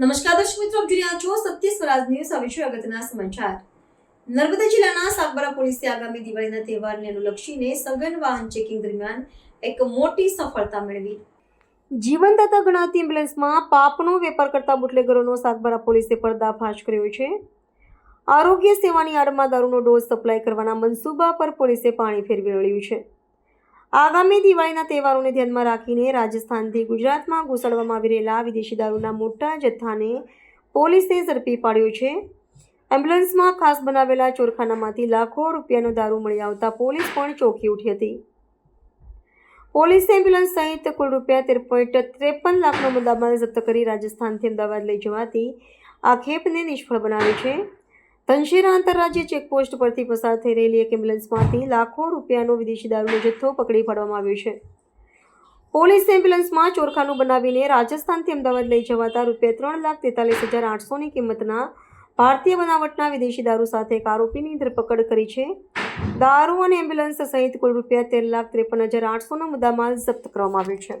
નમસ્કાર દર્શક મિત્રો, આપ છો સત્ય સ્વરાજ ન્યૂઝ હવે છે અગત્યના સમાચાર. નર્મદા જિલ્લાના સાગબારા પોલીસે આગામી દિવાળીના તહેવારને અનુલક્ષીને સઘન વાહન ચેકિંગ દરમિયાન એક મોટી સફળતા મેળવી. જીવનદાતા ગણાતી એમ્બ્યુલન્સમાં પાપનો વેપાર કરતા બુટલેગરોનો સાગબારા પોલીસે પર્દાફાશ કર્યો છે. આરોગ્ય સેવાની આડમાં દારૂનો ડોઝ સપ્લાય કરવાના મનસૂબા પર પોલીસે પાણી ફેરવી રહ્યું છે. આગામી દિવાળીના તહેવારોને ધ્યાનમાં રાખીને રાજસ્થાનથી ગુજરાતમાં ઘૂસડવામાં આવી રહેલા વિદેશી દારૂના મોટા જથ્થાને પોલીસે ઝડપી પાડ્યો છે. એમ્બ્યુલન્સમાં ખાસ બનાવેલા ચોરખાનામાંથી લાખો રૂપિયાનો દારૂ મળી આવતા પોલીસ પણ ચોંકી ઉઠી હતી. પોલીસે એમ્બ્યુલન્સ સહિત કુલ રૂપિયા તેર પોઈન્ટ ત્રેપન લાખનો મુદ્દામાલ જપ્ત કરી રાજસ્થાનથી અમદાવાદ લઈ જવાથી આ ખેપને નિષ્ફળ બનાવી છે. ધનશેરા આંતરરાજ્ય ચેકપોસ્ટ પરથી પસાર થઈ રહેલી એક એમ્બ્યુલન્સમાંથી લાખો રૂપિયાનો વિદેશી દારૂનો જથ્થો પકડી પાડવામાં આવ્યો છે. પોલીસ એમ્બ્યુલન્સમાં ચોરખાનું બનાવીને રાજસ્થાનથી અમદાવાદ લઈ જવાતા રૂપિયા ત્રણ લાખ તેતાલીસ હજાર આઠસોની કિંમતના ભારતીય બનાવટના વિદેશી દારૂ સાથે એક આરોપીની ધરપકડ કરી છે. દારૂ અને એમ્બ્યુલન્સ સહિત કુલ રૂપિયા તેર લાખ ત્રેપન હજાર આઠસોનો મુદ્દામાલ જપ્ત કરવામાં આવ્યો છે.